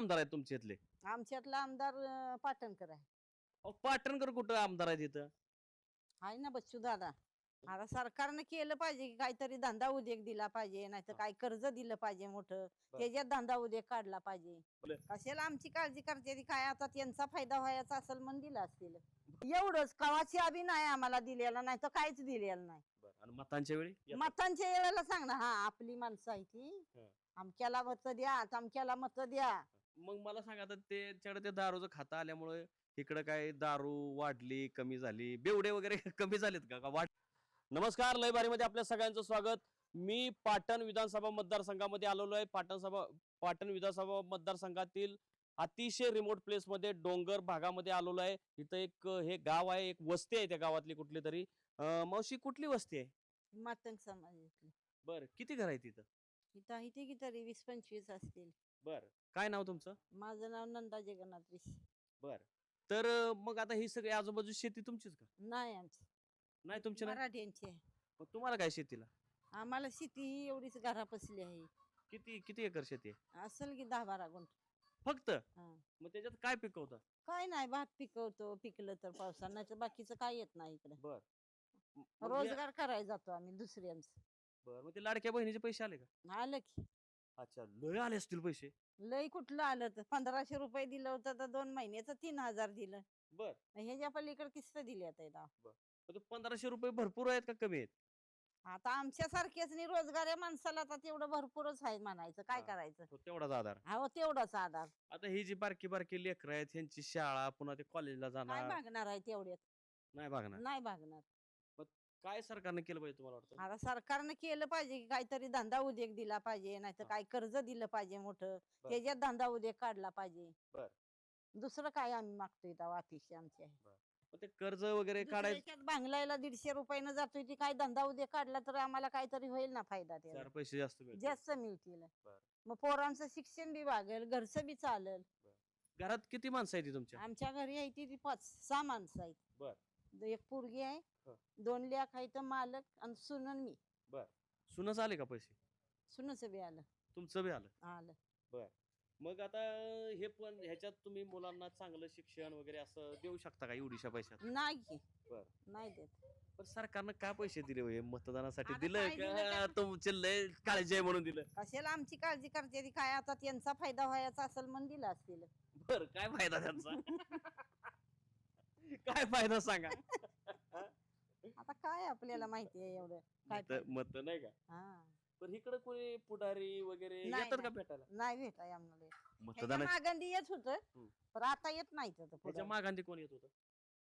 आमदार आहेत तुमच्या इथले? आमच्यातला आमदार अं, पाटणकर आहे. अहो, पाटणकर कुठं आमदार आहेत इथं? आहे ना बच्चू दादा. आता सरकारनं केलं पाहिजे की काहीतरी धंदा उद्योग दिला पाहिजे नाहीतर हा. काय कर्ज दिलं पाहिजे मोठं. त्याच्यात धंदा उद्योग काढला पाहिजे. बर. कशाला आमची काळजी करते ती? काय आता त्यांचा फायदा व्हायचा असेल म्हणून दिला असतील. एवढंच कवाची आबी नाही आम्हाला दिलेला नाही तर काहीच दिलेलं नाही. आणि मतांच्या वेळी? येतात. मतांच्या वेळेला सांग ना हा आपली माणसं आहे ती. हा. अमक्याला मत द्या तमक्याला मत द्या. मग मला सांगा आता त्याच्याकडे ते दारूचं खातं आल्यामुळे इकडं काय दारू वाढली कमी झाली? बेवडे वगैरे कमी झालेत का? का वाढ नमस्कार लयमध्ये आपल्या सगळ्यांचं स्वागत. मी पाटण विधानसभा मतदारसंघामध्ये आलेलो आहे. पाटण सभा पाटण विधानसभा मतदारसंघातील अतिशय रिमोट प्लेस मध्ये डोंगर भागामध्ये आलेलो आहे. इथं एक हे गाव आहे एक वस्ती आहे त्या गावातली कुठली तरी. अं, मावशी कुठली वस्ती आहे? मातंग समाजातली. बर किती घर आहे तिथं? इथं आहे ती किती वीस पंचवीस असतील. बर. काय नाव तुमचं? माझं नाव नंदा जगन्नाथ विस बर. तर अं, मग आता ही सगळी आजूबाजू शेती तुमचीच का? नाही आमची. नाही तुमची नाही मराठ्यांची आहे. मग तुम्हाला काय शेतीला? आम्हाला शेती ही एवढीच घरापसली आहे. किती किती एकर शेती आहे? असेल की दहा बारा गुंठ. फक्त? हा. मग त्याच्यात काय पिकवता? काय नाही भात पिकवतो पिकलं तर पावसानं नाही तर बाकीचं काय येत नाही इकडे. बर. रोजगार करायला जातो आम्ही दुसऱ्यांचं. बर मग ते लाडक्या बहिणीचे पैसे आले का? आलं की. अच्छा लय आले असतील पैसे. लय कुठलं आलं तर? पंधराशे रुपये दिलं होतं तर दोन महिन्याचं तीन हजार दिलं. बर. ह्याच्या पलीकडे किस्त दिली आता इथं. मग ते पंधराशे रुपये भरपूर आहेत का कमी आहेत? आता आमच्यासारख्याच नि रोजगार माणसाला आता तेवढं भरपूरच आहे म्हणायचं. काय हा. करायचं? तो तेवढाच आधार. हो तेवढाच आधार. आता ही जी बारकी बारकी लेकरं आहेत ह्यांची शाळा पुन्हा ते कॉलेजला जाणार. मागणार आहे तेवढ्यात? नाही बघणार नाही मागणार. काय सरकारने केलं पाहिजे तुम्हाला वाटतं आता सरकारनं केलं पाहिजे की काहीतरी धंदा उद्योग दिला पाहिजे नाहीतर. काय कर्ज दिलं पाहिजे मोठं बर. त्याच्यात धंदा उद्योग काढला पाहिजे बर. दुसरं काय आम्ही मागतोय तेव्हा अपेक्षा आमची आहे मग ते कर्ज वगैरे काढायचं दुसऱ्याच्यात बांगलायला दीडशे रुपयानं जातोय ती काय धंदा उद्योग काढला तर आम्हाला काहीतरी होईल ना फायदा त्याला चार पैसे जास्त मिळतील. जास्त मिळतील बर. मग पोरांचं शिक्षण बी वागेल घरचं बी चालेल घरात किती माणसं आहेत तुमच्या आमच्या घरी आहे ती ती पाच सहा माणसं आहेत बर. एक पोरगी आहे. दोन लेख आहेत मालक आणि सुनन मी. सुनच आले का पैसे? सुनच बी आलं. तुमचं बी आलं? आलं. मग आता हे पण ह्याच्यात तुम्ही मुलांना चांगलं शिक्षण वगैरे असं देऊ शकता का एवढीशा पैशात? नाही. बर. नाही देत. पण सरकारनं का पैसे दिले हो हे मतदानासाठी? आता दिलं काय दिलं का का? तुमचे लय काळजी आहे म्हणून दिलं. कशाला आमची काळजी करते ती? काय आता त्यांचा फायदा व्हायचा असेल म्हणून दिला असतील. बर काय फायदा त्यांचा? काय फायदा सांगा? आता काय आपल्याला माहिती आहे एवढं? काय मत मत नाही का? हा. पण इकडे कोणी पुढारी वगैरे नाही, येतात का नाही. भेटायला? नाही भेटाय आम्हाला. मतदान मागंदी येत होत हम्म. पण आता येत नाही तर त्याच्या. मागांती कोण येत होतं?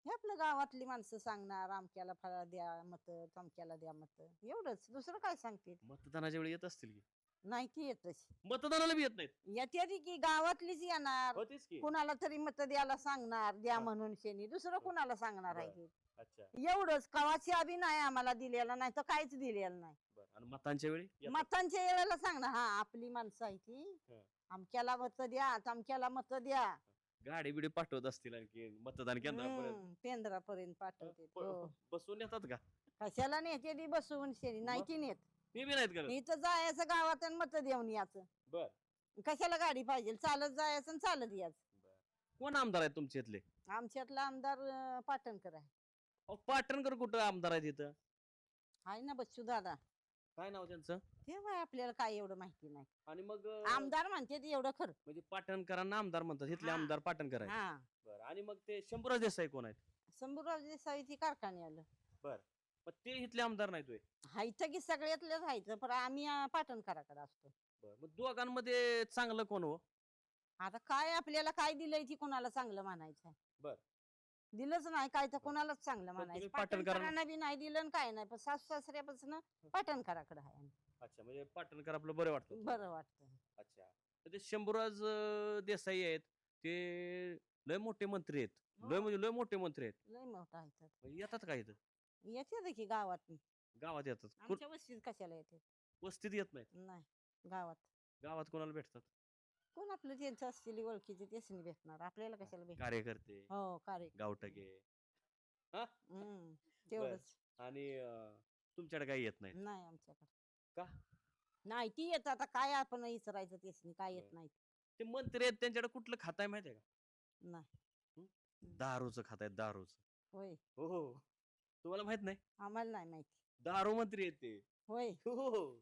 हे आपलं गावातली माणसं सांगणार आमक्याला फळा द्या मत तमक्याला द्या मत. एवढंच. दुसरं काय सांगते मतदानाच्या वेळी येत असतील की? नाही ती येतच. मतदानाला बी येत नाहीत. येते ती की गावातलीच येणार. होतीच की. कुणाला तरी मत द्यायला सांगणार द्या हा. म्हणून शेनी. दुसरं कुणाला सांगणार आहे? अच्छा. एवढंच. कवाची आबी नाही आम्हाला दिलेला नाही तर काहीच दिलेलं नाही. बर. आणि मतांच्या वेळी. मतांच्या वेळेला सांग ना हा आपली माणसं आहे ती. हा. अमक्याला मत द्या तमक्याला मत द्या. गाडी बिडी पाठवत असतील आणखी मतदान केंद्रापर्यंत. हम्म, केंद्रापर्यंत पाठवते प- हो. बसून येतात का? कशाला नेते ती बसवून शेनी? नाही ती नेत. ते बी नाहीत करत. इथं जायचं गावात आणि मत देऊन याचं बर. कशाला गाडी पाहिजे? चालत जायचं आणि चालत यायचं. बर. कोण आमदार आहेत तुमच्या इथले? आमच्यातला आमदार अं, पाटणकर आहे. अहो, पाटणकर कुठं आमदार आहेत इथं? आहे ना बच्चू दादा. काय नाव त्यांचं? तेव्हा आपल्याला काय एवढं माहिती नाही. आणि मग अं, आमदार म्हणते ते एवढं खरं. म्हणजे पाटणकरांना आमदार म्हणतात इथले हा. आमदार पाटणकर आहेत. हा. बर. आणि मग ते शंभूराज देसाई कोण आहेत? शंभूराव देसाई ती कारखाने आलं. मग ते इथले आमदार नाहीत होय. हायचं की सगळ्यातलेच हायचं पण आम्ही अं, पाटणकराकडे असतो. मग दोघांमध्ये चांगलं कोण हो? आता काय आपल्याला काय दिलंय ती कोणाला चांगलं म्हणायचं बर. दिलंच नाही काय तर कोणालाच चांगलं तुम्ही म्हणायचं. पाटणकरांना- पाटणकरांना बी नाही दिलं आणि काय नाही पण सासू सासऱ्यापासून पाटणकराकडे आहे आम्ही. अच्छा म्हणजे पाटणकर आपलं बरं वाटतं बरं वाटतं. अच्छा. तर ते शंभूराज अं, देसाई आहेत. ते लय मोठे मंत्री आहेत. लय हो. म्हणजे लय मोठे मंत्री आहेत. लय मोठा आहे तर. म्हणजे येतात का इथं? येते की गावात गावात येतात. कुठ- आमच्या वस्तीत कशाला येते? वस्तीत येत नाहीत. नाही गावात. गावात कोणाला भेटतात? कोण आपलं त्यांचं असलेली ओळखीचे तेच नाही भेटणार. आपल्याला कशाला भेटणार? कार्यकर्ते. हो कार्य गावटगे हम्म तेवढंच. आणि अं, तुमच्याकडे काही येत नाहीत? नाही आमच्याकडे. का? नाही ती येत आता काय आपण विचारायचं तेच नाही काय येत बरं. नाही ते मंत्री आहेत त्यांच्याकडे कुठलं खात आहे माहितीये का? नाही. दारूचं खात आहे दारूचं. होय. हो हो. तुम्हाला माहीत नाही? आम्हाला नाही माहिती. दारू मंत्री आहेत ते. होय. हो. हो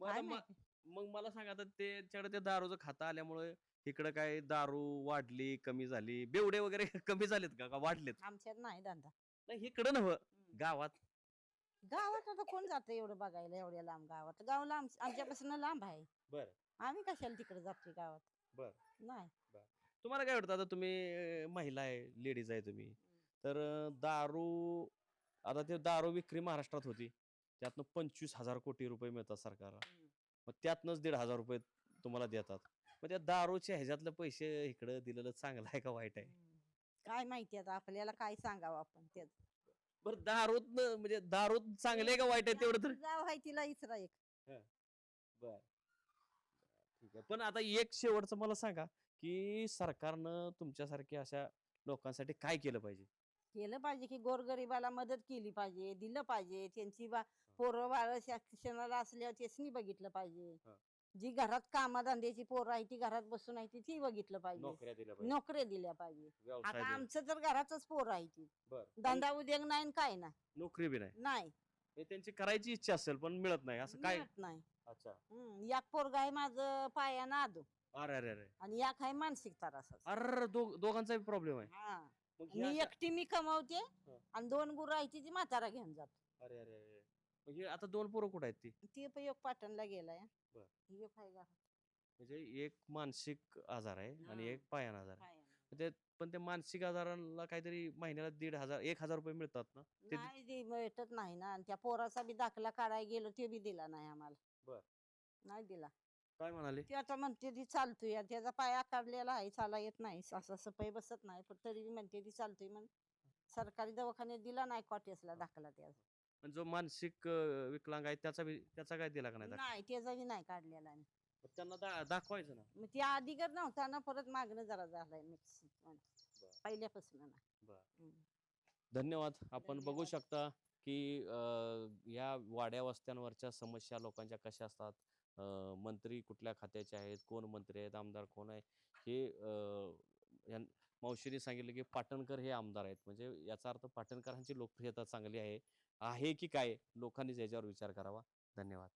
मग काय आता मा- माहिती? मग मला सांगा आता त्यांच्याकडे ते दारूचं खातं आल्यामुळे इकडं काय दारू वाढली कमी झाली बेवडे वगैरे कमी झालेत का? का वाढलेत? आमच्यात नाही धंदा नाही इकडं नव गावात. गावात आता कोण जात एवढं बघायला एवढ्या लांब गावात? गाव लांब आमच्यापासून लांब आहे. बर. आम्ही कशाला तिकडे जातो गावात? बर. नाही. तुम्हाला काय वाटतं? आता तुम्ही अं, महिला आहे लेडीज आहे तुम्ही. तर अं, दारू आता ते दारू विक्री महाराष्ट्रात होती. त्यातनं पंचवीस हजार कोटी रुपये मिळतात सरकारला. मग त्यातनंच दीड हजार रुपये तुम्हाला देतात. मग त्या दारूच्या ह्याच्यातले पैसे इकडं दिलेलं चांगलं आहे का वाईट आहे? काय माहिती आता आपल्याला काय सांगावं आपण त्याच बरं दारूत म्हणजे दारू चांगले आहे का वाईट आहे तेवढं तर? जाव आहे तिला इचरा एक. बर. ठीक आहे. पण आता एक शेवटचं मला सांगा की सरकारनं तुमच्यासारख्या अशा लोकांसाठी काय केलं पाहिजे? केलं पाहिजे की गोरगरिबाला मदत केली पाहिजे दिलं पाहिजे. त्यांची बा पोरं बाळ शिक्षणाला असल्यावर त्यासनी बघितलं पाहिजे. हा. जी घरात कामाधंद्याची पोरं आहे ती घरात बसून आहे ती ती बघितलं पाहिजे. नोकऱ्या दिल्या पाहिजे. नोकऱ्या दिल्या पाहिजे. व्यवसाय आता दिला. आमचं तर घरातच पोरं आहे ती. बर. धंदा उद्योग नाही न काय नाही. नोकरी बी नाही. नाही. हे त्यांची करायची इच्छा असेल पण मिळत नाही. असं काय? मिळत नाही. अच्छा. हम्म, एक पोरगा आहे माझं पायानं आदो. अरे अरे अरे. आणि एक आहे मानसिक त्रास. अरे दो- दोघांचा प्रॉब्लेम आहे. हा. मग हे मी अशा- एकटी मी कमवते हा. आणि दोन गुरु आहे ती म्हातारा घेऊन जातो अरे अरे अरे मग हे आता दोन पोरं कुठं आहेत ती ती पण एक पाटणला गेलाय बर. ही एक आहे घरात. म्हणजे एक मानसिक आजार आहे आणि हा. एक पायान आजार आहे. ते पण त्या मानसिक आजाराला काहीतरी महिन्याला दीड हजार एक हजार रुपये मिळतात ना ते- नाही दे- भेटत नाही ना आणि त्या पोराचा बी दाखला काढायला गेलो ते बी दिला नाही आम्हाला बर. नाही दिला काय म्हणाले? ती आता म्हणते ती चालतोय त्याचा पाय आकारलेला आहे चाला येत नाही. असं असं पाय बसत नाही पण तरी बी म्हणते ती चालतोय म्हण. सरकारी दवाखान्यात दिला नाही कॉटेसला दाखला त्याचा पण जो मानसिक अं, विकलांग आहे त्याचा बी- त्याचा काय दिला का नाही दाखला? नाही त्याचा बी नाही काढलेला आहे. मग त्यांना दा- दाखवायचं ना. मग ती आधीगर नव्हता ना परत मागणं जरा झालंय मिक्स. पहिल्यापासून ना. हम्म. धन्यवाद. आपण बघू धन्यवाद. शकता की अं, या वाड्या वस्त्यांवरच्या समस्या लोकांच्या कशा असतात? मंत्री कुठल्या खात्याचे आहेत कोण मंत्री आहेत आमदार कोण आहे हे मावशीने सांगितलं की पाटणकर हे आमदार आहेत. म्हणजे याचा अर्थ पाटणकरांची लोकप्रियता चांगली आहे आहे की काय? लोकांनीच याच्यावर विचार करावा. धन्यवाद.